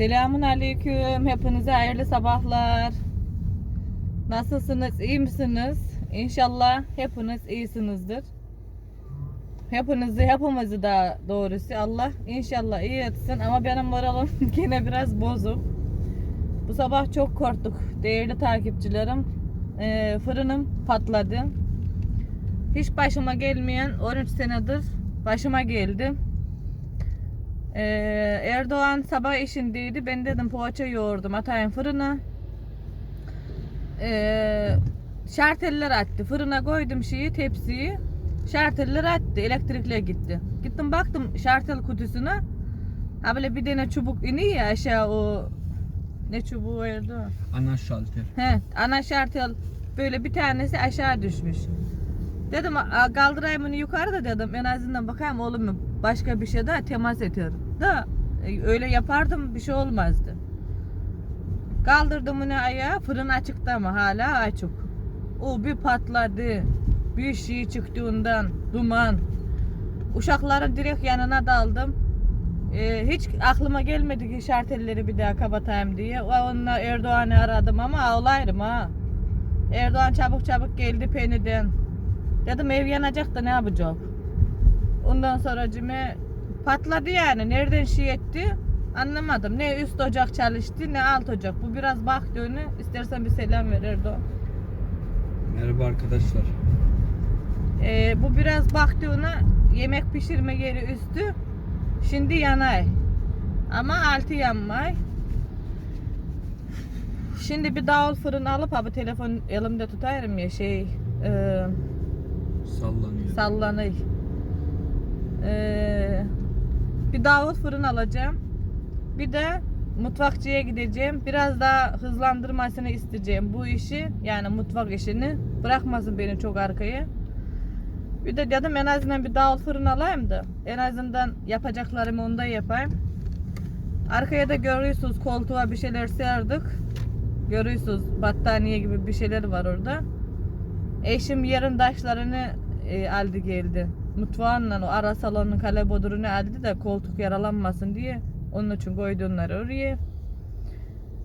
Selamun aleyküm. Hepinize hayırlı sabahlar. Nasılsınız? iyi misiniz? İnşallah hepiniz iyisinizdir. Hepinizi, hepimizi daha doğrusu Allah inşallah iyi etsin ama benim moralim gene biraz bozuk. Bu sabah çok korktuk değerli takipçilerim. Ee, fırınım patladı. Hiç başıma gelmeyen 13 senedir başıma geldi. Ee, Erdoğan sabah işindeydi. Ben dedim poğaça yoğurdum atayım fırına. Ee, şarteller attı. Fırına koydum şeyi tepsiyi. Şarteller attı. Elektrikle gitti. Gittim baktım şartel kutusuna. Ha böyle bir tane çubuk iniyor ya aşağı o ne çubuğu Erdoğan? Ana şalter. He, ana şartel böyle bir tanesi aşağı düşmüş. Dedim "A- kaldırayım onu yukarı da dedim en azından bakayım olur mu başka bir şey daha temas ederim. Da e, öyle yapardım bir şey olmazdı. Kaldırdım onu ayağa fırın açıktı ama hala açık. O bir patladı. Bir şey çıktı ondan duman. Uşakların direkt yanına daldım. Ee, hiç aklıma gelmedi ki şartelleri bir daha kapatayım diye. Onunla Erdoğan'ı aradım ama ağlayırım ha. Erdoğan çabuk çabuk geldi peniden. Dedim ev yanacak da ne yapacak? Ondan sonra cime patladı yani. Nereden şey etti? Anlamadım. Ne üst ocak çalıştı ne alt ocak. Bu biraz baktı önü. İstersen bir selam ver Erdoğan. Merhaba arkadaşlar. Ee, bu biraz baktı ona yemek pişirme yeri üstü. Şimdi yanay. Ama altı yanmay. Şimdi bir davul fırın alıp abi telefon elimde tutarım ya şey e, Sallanıyor. sallanır. Ee, bir davul fırın alacağım. Bir de mutfakçıya gideceğim. Biraz daha hızlandırmasını isteyeceğim bu işi. Yani mutfak işini. Bırakmasın beni çok arkaya. Bir de dedim en azından bir davul fırın alayım da en azından yapacaklarımı onda yapayım. Arkaya da görüyorsunuz koltuğa bir şeyler serdik. Görüyorsunuz battaniye gibi bir şeyler var orada. Eşim yarın taşlarını e, aldı geldi. Mutfağınla o ara salonun kale bodurunu aldı da koltuk yaralanmasın diye. Onun için koydu onları oraya.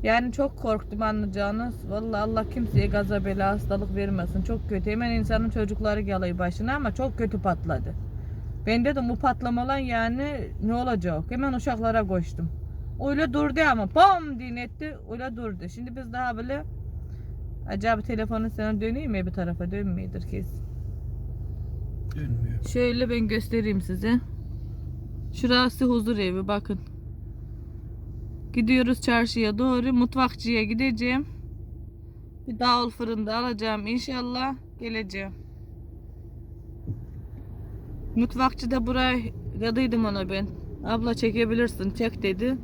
Yani çok korktum anlayacağınız. Vallahi Allah kimseye gaza bela hastalık vermesin. Çok kötü. Hemen insanın çocukları geliyor başına ama çok kötü patladı. Ben dedim bu patlamalan yani ne olacak? Hemen uşaklara koştum. Öyle durdu ama bam diye etti. Öyle durdu. Şimdi biz daha böyle acaba telefonun sana döneyim mi bir tarafa dönmüyordur kesin. Dönmüyor. Şöyle ben göstereyim size. Şurası huzur evi bakın. Gidiyoruz çarşıya doğru. Mutfakçıya gideceğim. Bir davul fırında alacağım inşallah. Geleceğim. Mutfakçı da buraya dediydim ona ben. Abla çekebilirsin çek dedi.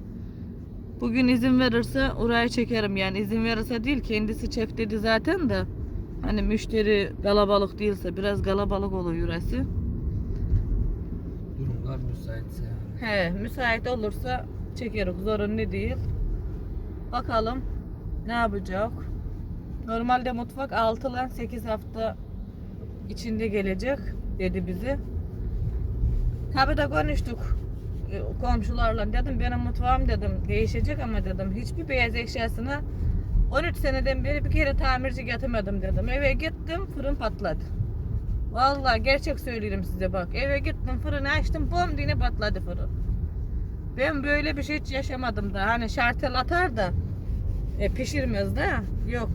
Bugün izin verirse oraya çekerim yani izin verirse değil kendisi çek dedi zaten de. Hani müşteri kalabalık değilse biraz kalabalık oluyor orası. Durumlar müsaitse yani. He, müsait olursa çekeriz. Zorunlu değil. Bakalım ne yapacak. Normalde mutfak 6 ile 8 hafta içinde gelecek dedi bize. Tabi de konuştuk e, komşularla dedim benim mutfağım dedim değişecek ama dedim hiçbir beyaz eşyasına 13 seneden beri bir kere tamirci getirmedim dedim. Eve gittim fırın patladı. Vallahi gerçek söylüyorum size bak. Eve gittim fırını açtım bom diye patladı fırın. Ben böyle bir şey hiç yaşamadım da. Hani şartel atar da e, pişirmez de yok.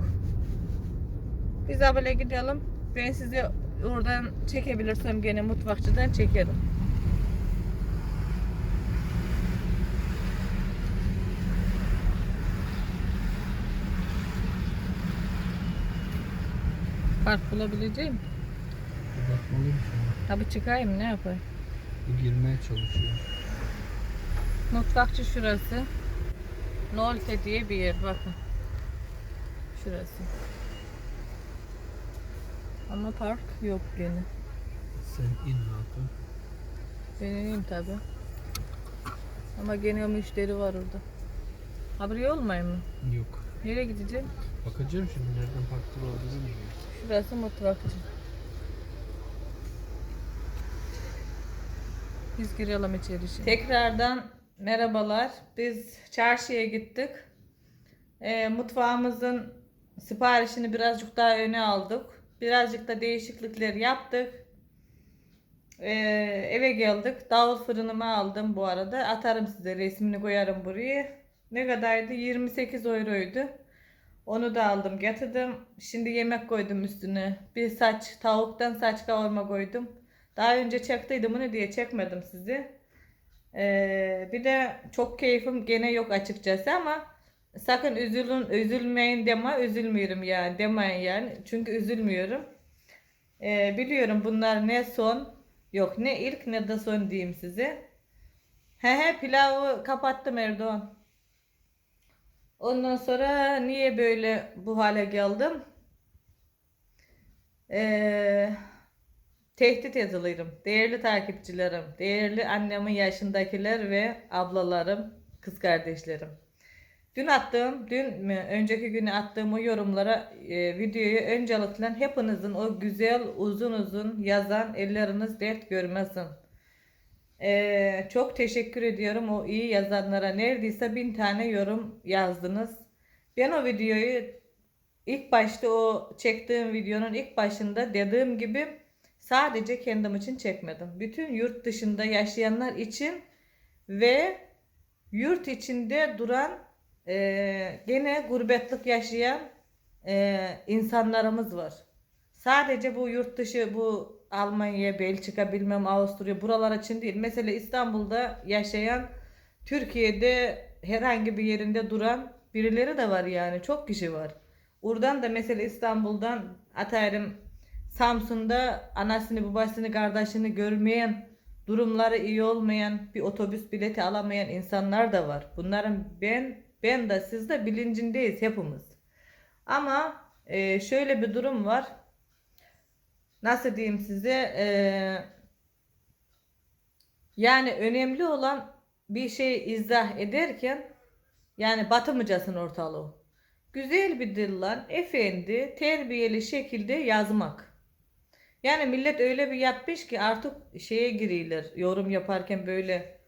Biz böyle gidelim. Ben sizi oradan çekebilirsem gene mutfakçıdan çekerim. Fark bulabileceğim. Bakmalıyım şuna. Tabi çıkayım ne yapayım. Bu girmeye çalışıyor. Mutfakçı şurası. Nolte diye bir yer bakın. Şurası. Ama park yok gene. Sen in Hakan. Ben ineyim tabi. Ama gene müşteri var orada. Haberi olmayayım mı? Yok. Nereye gideceğim? Bakacağım şimdi nereden faktör olduğunu bilmiyorum. Şurası mutfakçı. Biz girelim içeri şimdi. Tekrardan Merhabalar. Biz çarşıya gittik. Ee, mutfağımızın siparişini birazcık daha öne aldık. Birazcık da değişiklikler yaptık. Ee, eve geldik. Davul fırınımı aldım bu arada. Atarım size resmini koyarım buraya. Ne kadardı? 28 euroydu. Onu da aldım getirdim. Şimdi yemek koydum üstüne. Bir saç tavuktan saç kavurma koydum. Daha önce çektiydim bunu diye çekmedim sizi. Ee, bir de çok keyfim gene yok açıkçası ama sakın üzülün üzülmeyin deme üzülmüyorum yani demeyin yani çünkü üzülmüyorum. Ee, biliyorum bunlar ne son yok ne ilk ne de son diyeyim size. He he pilavı kapattım Erdoğan. Ondan sonra niye böyle bu hale geldim? Ee, tehdit yazılırım. Değerli takipçilerim, değerli annemin yaşındakiler ve ablalarım, kız kardeşlerim. Dün attığım, dün mü, önceki günü attığım o yorumlara, e, videoyu öncelikle hepinizin o güzel, uzun uzun yazan elleriniz dert görmesin. Ee, çok teşekkür ediyorum o iyi yazanlara. Neredeyse bin tane yorum yazdınız. Ben o videoyu ilk başta o çektiğim videonun ilk başında dediğim gibi sadece kendim için çekmedim. Bütün yurt dışında yaşayanlar için ve yurt içinde duran e, gene gurbetlik yaşayan e, insanlarımız var. Sadece bu yurt dışı bu Almanya, Belçika, bilmem Avusturya buralar için değil. Mesela İstanbul'da yaşayan Türkiye'de herhangi bir yerinde duran birileri de var yani. Çok kişi var. Oradan da mesela İstanbul'dan atarım Samsun'da anasını, babasını, kardeşini görmeyen, durumları iyi olmayan, bir otobüs bileti alamayan insanlar da var. Bunların ben, ben de siz de bilincindeyiz hepimiz. Ama e, şöyle bir durum var. Nasıl diyeyim size? E, yani önemli olan bir şey izah ederken yani batımıcasın ortalığı. Güzel bir dille efendi, terbiyeli şekilde yazmak. Yani millet öyle bir yapmış ki artık şeye giriyorlar yorum yaparken böyle.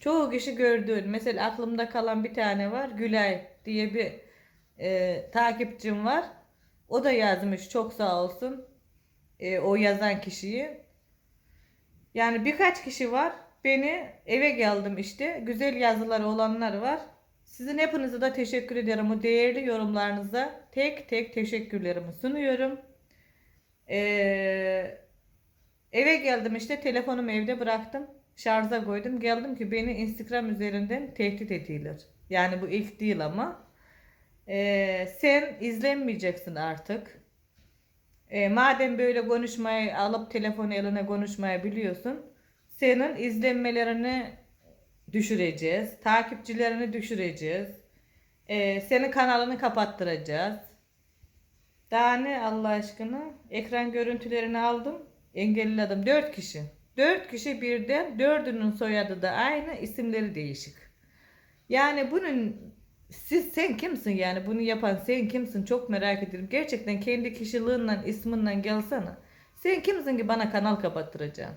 Çoğu kişi gördüğün mesela aklımda kalan bir tane var Gülay diye bir e, takipçim var. O da yazmış çok sağ olsun e, o yazan kişiyi. Yani birkaç kişi var. Beni eve geldim işte. Güzel yazıları olanlar var. Sizin hepinize de teşekkür ederim. O değerli yorumlarınıza tek tek teşekkürlerimi sunuyorum. Ee, eve geldim işte telefonumu evde bıraktım. Şarja koydum. Geldim ki beni Instagram üzerinden tehdit ediyorlar. Yani bu ilk değil ama. Ee, sen izlenmeyeceksin artık. Ee, madem böyle konuşmayı alıp telefonu eline konuşmayı biliyorsun. Senin izlenmelerini düşüreceğiz. Takipçilerini düşüreceğiz. Ee, senin kanalını kapattıracağız. Daha ne Allah aşkına? Ekran görüntülerini aldım. Engelledim. Dört kişi. Dört kişi birden. Dördünün soyadı da aynı. isimleri değişik. Yani bunun siz sen kimsin yani bunu yapan sen kimsin çok merak ederim. Gerçekten kendi kişiliğinden isminden gelsene. Sen kimsin ki bana kanal kapattıracaksın?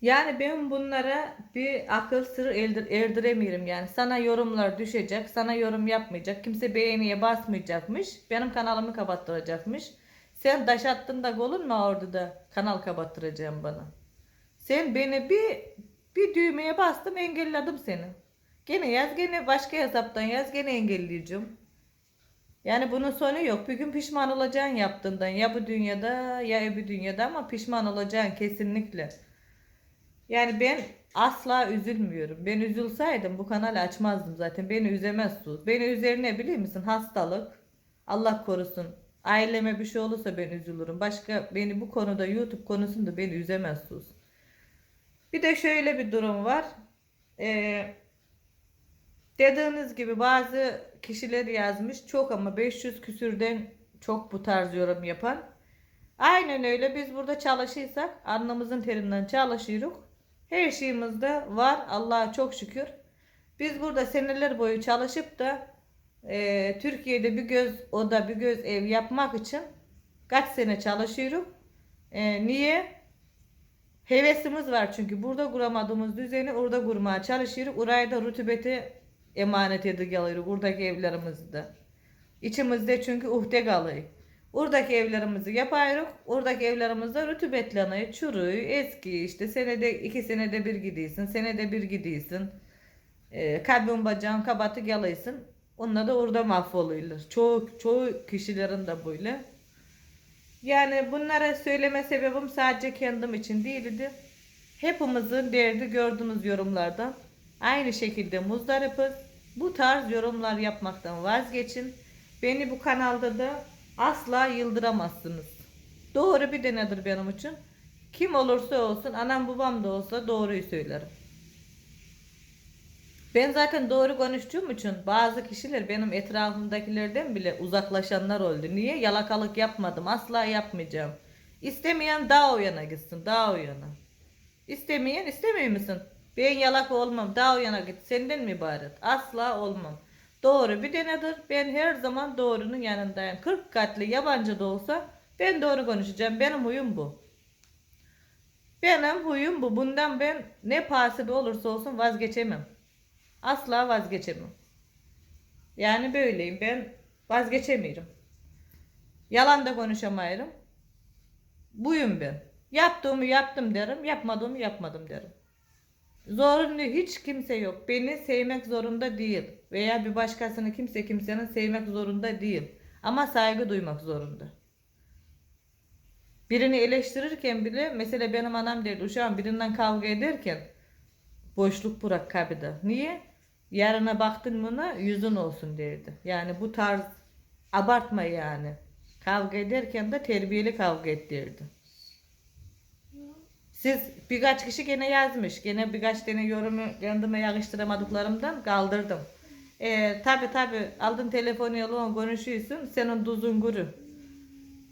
Yani ben bunlara bir akıl sır erdir, erdiremiyorum yani. Sana yorumlar düşecek, sana yorum yapmayacak, kimse beğeniye basmayacakmış, benim kanalımı kapattıracakmış. Sen daş attın da golun mu orada da kanal kapattıracağım bana. Sen beni bir bir düğmeye bastım engelledim seni. Gene yaz gene başka hesaptan yaz gene engelleyeceğim. Yani bunun sonu yok. Bir gün pişman olacaksın yaptığından. Ya bu dünyada ya öbür dünyada ama pişman olacaksın kesinlikle. Yani ben asla üzülmüyorum. Ben üzülseydim bu kanalı açmazdım zaten. Beni üzemezsiniz. Beni üzerine biliyor musun? Hastalık. Allah korusun. Aileme bir şey olursa ben üzülürüm. Başka beni bu konuda YouTube konusunda beni üzemezsiniz. Bir de şöyle bir durum var. Ee, dediğiniz gibi bazı kişiler yazmış çok ama 500 küsürden çok bu tarz yorum yapan. Aynen öyle biz burada çalışırsak alnımızın terinden çalışıyoruz. Her şeyimizde var Allah'a çok şükür. Biz burada seneler boyu çalışıp da e, Türkiye'de bir göz oda bir göz ev yapmak için kaç sene çalışıyoruz. E, niye? Hevesimiz var çünkü burada kuramadığımız düzeni orada kurmaya çalışıyoruz. Orayı da rutubeti emanet ediyoruz buradaki evlerimizde. İçimizde çünkü uhde kalıyor. Oradaki evlerimizi yapıyoruz. Oradaki evlerimizde rutubetleniyor, çürüyor, eski işte senede iki senede bir gidiyorsun, senede bir gidiyorsun. E, kalbin bacağın kabatı yalıyorsun. Onlar da orada mahvoluyorlar. Çoğu, çoğu kişilerin de böyle. Yani bunlara söyleme sebebim sadece kendim için değildi. Hepimizin derdi gördüğünüz yorumlardan. Aynı şekilde muzdaripız. Bu tarz yorumlar yapmaktan vazgeçin. Beni bu kanalda da asla yıldıramazsınız. Doğru bir denedir benim için. Kim olursa olsun, anam babam da olsa doğruyu söylerim. Ben zaten doğru konuştuğum için bazı kişiler benim etrafımdakilerden bile uzaklaşanlar oldu. Niye? Yalakalık yapmadım. Asla yapmayacağım. İstemeyen daha o yana gitsin. Daha o yana. İstemeyen istemiyor musun? Ben yalak olmam. Daha yana git. Senden mi ibaret? Asla olmam. Doğru bir denedir. Ben her zaman doğrunun yanındayım. 40 katlı yabancı da olsa ben doğru konuşacağım. Benim huyum bu. Benim huyum bu. Bundan ben ne pahasına olursa olsun vazgeçemem. Asla vazgeçemem. Yani böyleyim. Ben vazgeçemiyorum. Yalan da konuşamayırım. Buyum ben. Yaptığımı yaptım derim. Yapmadığımı yapmadım derim. Zorunlu hiç kimse yok. Beni sevmek zorunda değil. Veya bir başkasını kimse kimsenin sevmek zorunda değil. Ama saygı duymak zorunda. Birini eleştirirken bile mesela benim anam derdi uşağım birinden kavga ederken boşluk bırak kabide. Niye? Yarına baktın mı yüzün olsun derdi. Yani bu tarz abartma yani. Kavga ederken de terbiyeli kavga et derdi. Siz birkaç kişi gene yazmış. Gene birkaç tane yorumu kendime yakıştıramadıklarımdan kaldırdım. Ee, tabi tabi aldın telefonu yalan konuşuyorsun. Senin tuzun kuru.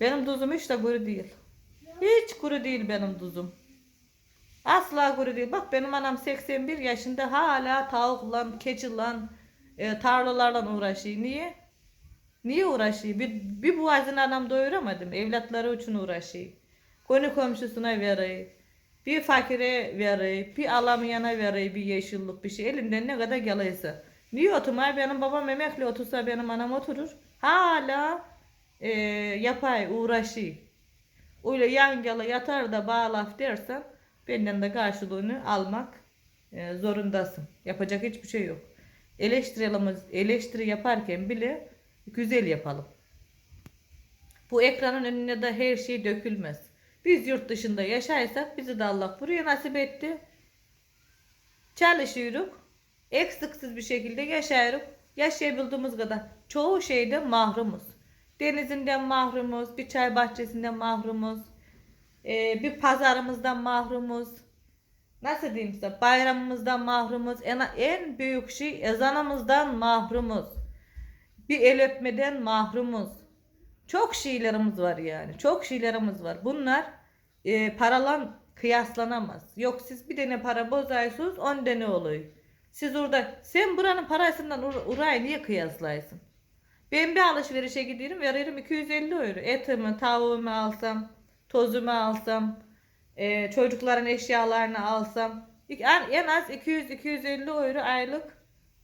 Benim tuzum hiç de kuru değil. Hiç kuru değil benim tuzum. Asla kuru değil. Bak benim anam 81 yaşında hala tavukla, keçiyle, e, tarlalarla uğraşıyor. Niye? Niye uğraşıyor? Bir, bir boğazını anam doyuramadım. Evlatları için uğraşıyor. Konu komşusuna veriyor. Bir fakire veriyor. Bir alamayana veriyor bir yeşillik bir şey. Elinden ne kadar gelirse. Niye oturmaya? Benim babam emekli otursa benim anam oturur. Hala e, yapay uğraşıyor. Öyle yan yana yatar da bağlaf dersen benden de karşılığını almak e, zorundasın. Yapacak hiçbir şey yok. Eleştirimiz, eleştiri yaparken bile güzel yapalım. Bu ekranın önüne de her şey dökülmez. Biz yurt dışında yaşarsak bizi de Allah buraya nasip etti. Çalışıyoruz. Eksiksiz bir şekilde yaşıyoruz. Yaşayabildiğimiz kadar. Çoğu şeyde mahrumuz. Denizinden mahrumuz, bir çay bahçesinden mahrumuz, ee, bir pazarımızdan mahrumuz. Nasıl diyeyim size? Bayramımızdan mahrumuz. En, en büyük şey ezanımızdan mahrumuz. Bir el öpmeden mahrumuz. Çok şeylerimiz var yani. Çok şeylerimiz var. Bunlar e, paralan kıyaslanamaz. Yok siz bir tane para bozaysınız 10 tane oluyor. Siz orada sen buranın parasından ur- orayı niye kıyaslaysın? Ben bir alışverişe gidiyorum veririm 250 euro. Etimi, tavuğumu alsam, tozumu alsam, e, çocukların eşyalarını alsam en az 200-250 euro aylık.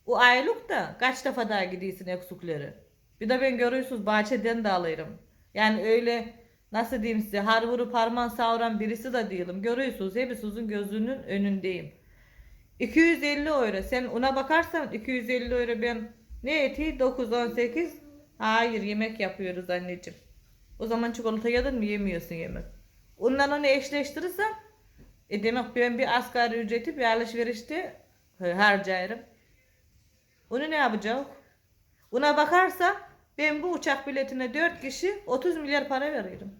O aylık da kaç defa daha gidiyorsun eksikleri. Bir de ben görüyorsunuz bahçeden de alırım. Yani öyle nasıl diyeyim size har vurup harman savuran birisi de değilim. Görüyorsunuz hepinizin gözünün önündeyim. 250 euro. Sen ona bakarsan 250 euro ben ne eti 9-18 Hayır yemek yapıyoruz anneciğim. O zaman çikolata yedin mi yemiyorsun yemek. Ondan onu eşleştirirsem e demek ben bir asgari ücreti bir alışverişte harcayırım. Onu ne yapacağım? Ona bakarsam ben bu uçak biletine 4 kişi 30 milyar para veririm.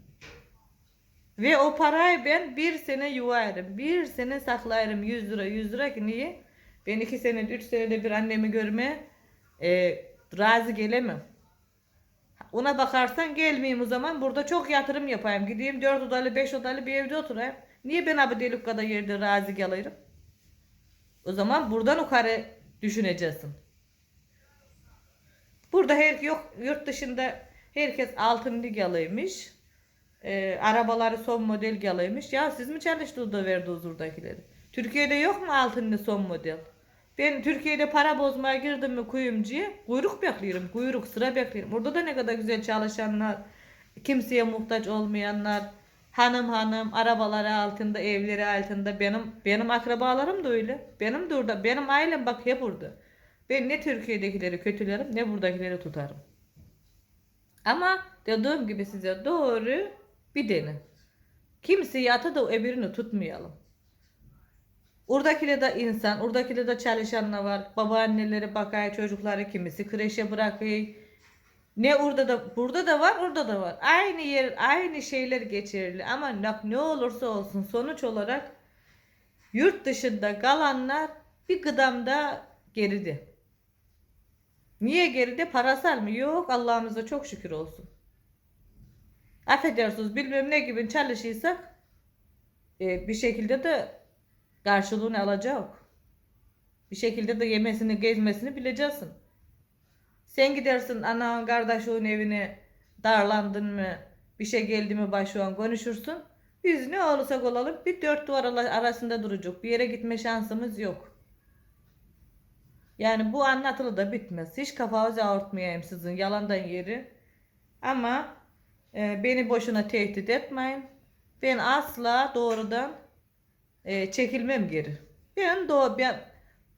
Ve o parayı ben bir sene yuvayırım. Bir sene saklayırım 100 lira 100 lira ki niye? Ben 2 sene 3 senede bir annemi görmeye e, razı gelemem. Ona bakarsan gelmeyeyim o zaman burada çok yatırım yapayım. Gideyim 4 odalı 5 odalı bir evde oturayım. Niye ben abi delik kadar yerde razı gelirim? O zaman buradan yukarı düşüneceksin. Burada her yok yurt dışında herkes altın lig alıymış. e, arabaları son model geliymiş. Ya siz mi çalıştırdı verdi huzurdakileri? Türkiye'de yok mu altında son model? Ben Türkiye'de para bozmaya girdim mi kuyumcuya kuyruk bekliyorum. Kuyruk sıra bekliyorum. Orada da ne kadar güzel çalışanlar, kimseye muhtaç olmayanlar, hanım hanım arabaları altında, evleri altında. Benim benim akrabalarım da öyle. Benim de orada. Benim ailem bak hep burada. Ben ne Türkiye'dekileri kötülerim ne buradakileri tutarım. Ama dediğim gibi size doğru bir denin. Kimseyi ata da öbürünü tutmayalım. Oradakiler de insan, oradakiler de çalışanlar var. Babaanneleri bakıyor, çocukları kimisi kreşe bırakıyor. Ne orada da burada da var, orada da var. Aynı yer, aynı şeyler geçerli ama ne, ne olursa olsun sonuç olarak yurt dışında kalanlar bir gıdamda geride. Niye geride? Parasal mı? Yok. Allah'ımıza çok şükür olsun. Affedersiniz bilmem ne gibi çalışırsak e, bir şekilde de karşılığını alacak. Bir şekilde de yemesini gezmesini bileceksin. Sen gidersin ana kardeşin evine darlandın mı bir şey geldi mi başuan konuşursun. Biz ne olursak olalım bir dört duvar ara- arasında duracak. Bir yere gitme şansımız yok. Yani bu anlatılı da bitmez. Hiç kafanızı ağırtmayayım sizin yalandan yeri. Ama e, beni boşuna tehdit etmeyin. Ben asla doğrudan e, çekilmem geri. Ben doğru ben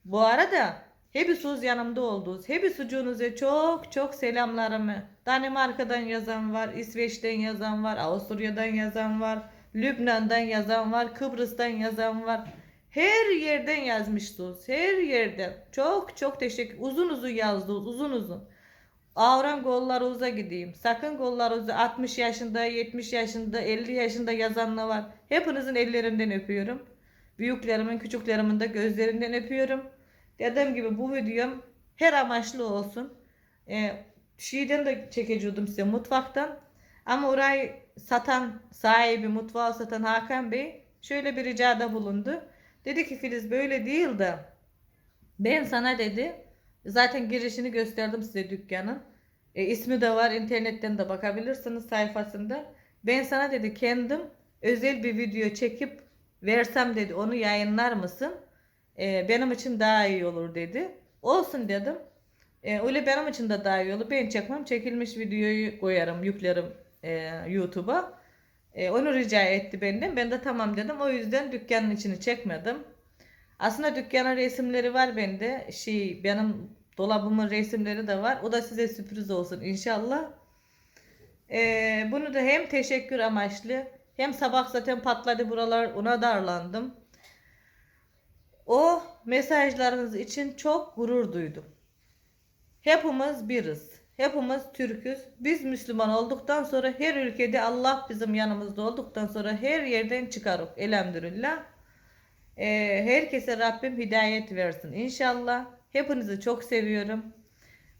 bu arada hepiniz yanımda oldunuz. Hepinize çok çok selamlarımı. Danimarka'dan yazan var, İsveç'ten yazan var, Avusturya'dan yazan var, Lübnan'dan yazan var, Kıbrıs'tan yazan var. Her yerden yazmışsınız. Her yerden. Çok çok teşekkür. Uzun uzun yazdınız. Uzun uzun. Avram gollarınıza gideyim. Sakın gollarınızı 60 yaşında, 70 yaşında, 50 yaşında yazanlar var. Hepinizin ellerinden öpüyorum. Büyüklerimin, küçüklerimin de gözlerinden öpüyorum. Dediğim gibi bu videom her amaçlı olsun. Ee, şeyden de çekecektim size mutfaktan. Ama orayı satan sahibi, mutfağı satan Hakan Bey şöyle bir ricada bulundu. Dedi ki Filiz böyle değil de ben sana dedi zaten girişini gösterdim size dükkanın. E, ismi de var internetten de bakabilirsiniz sayfasında. Ben sana dedi kendim özel bir video çekip versem dedi onu yayınlar mısın? E, benim için daha iyi olur dedi. Olsun dedim. E, öyle benim için de daha iyi olur. Ben çekmem çekilmiş videoyu koyarım yüklerim e, YouTube'a. E, onu rica etti benden. Ben de tamam dedim. O yüzden dükkanın içini çekmedim. Aslında dükkanın resimleri var bende. Şey benim dolabımın resimleri de var. O da size sürpriz olsun inşallah. E, bunu da hem teşekkür amaçlı hem sabah zaten patladı buralar ona darlandım. O mesajlarınız için çok gurur duydum. Hepimiz biriz. Hepimiz Türk'üz. Biz Müslüman olduktan sonra her ülkede Allah bizim yanımızda olduktan sonra her yerden çıkarık. Elhamdülillah. Ee, herkese Rabbim hidayet versin inşallah. Hepinizi çok seviyorum.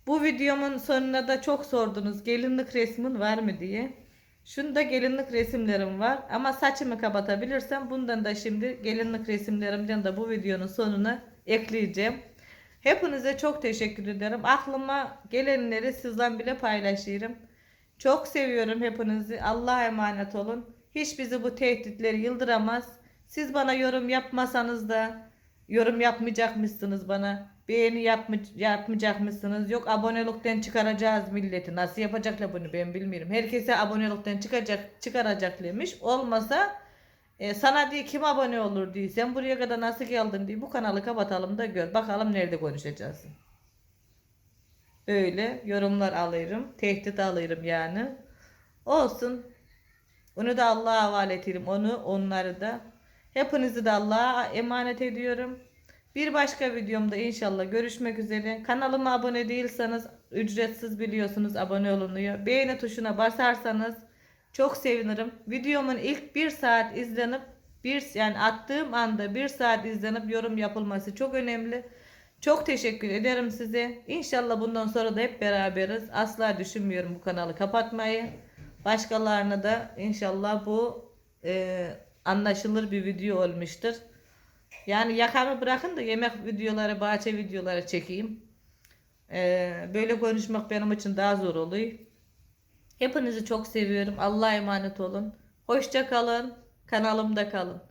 Bu videomun sonuna da çok sordunuz. Gelinlik resmin var mı diye. Şunda gelinlik resimlerim var. Ama saçımı kapatabilirsem bundan da şimdi gelinlik resimlerimden de bu videonun sonuna ekleyeceğim. Hepinize çok teşekkür ederim. Aklıma gelenleri sizden bile paylaşırım. Çok seviyorum hepinizi. Allah'a emanet olun. Hiç bizi bu tehditler yıldıramaz. Siz bana yorum yapmasanız da yorum yapmayacakmışsınız bana. Beğeni yapma, yapmayacakmışsınız. Yok abonelikten çıkaracağız milleti. Nasıl yapacaklar bunu ben bilmiyorum. Herkese abonelikten çıkacak çıkaracaklarmış. Olmasa e, sana diye kim abone olur diye. Sen buraya kadar nasıl geldin diye. Bu kanalı kapatalım da gör. Bakalım nerede konuşacağız. Böyle yorumlar alırım. Tehdit alırım yani. Olsun. Onu da Allah'a havale ederim. Onu onları da. Hepinizi de Allah'a emanet ediyorum. Bir başka videomda inşallah görüşmek üzere. Kanalıma abone değilseniz ücretsiz biliyorsunuz abone olunuyor. Beğeni tuşuna basarsanız çok sevinirim. Videomun ilk bir saat izlenip bir yani attığım anda bir saat izlenip yorum yapılması çok önemli. Çok teşekkür ederim size. İnşallah bundan sonra da hep beraberiz. Asla düşünmüyorum bu kanalı kapatmayı. Başkalarına da inşallah bu e, anlaşılır bir video olmuştur. Yani yakamı bırakın da yemek videoları, bahçe videoları çekeyim. Ee, böyle konuşmak benim için daha zor oluyor. Hepinizi çok seviyorum. Allah'a emanet olun. Hoşça kalın. Kanalımda kalın.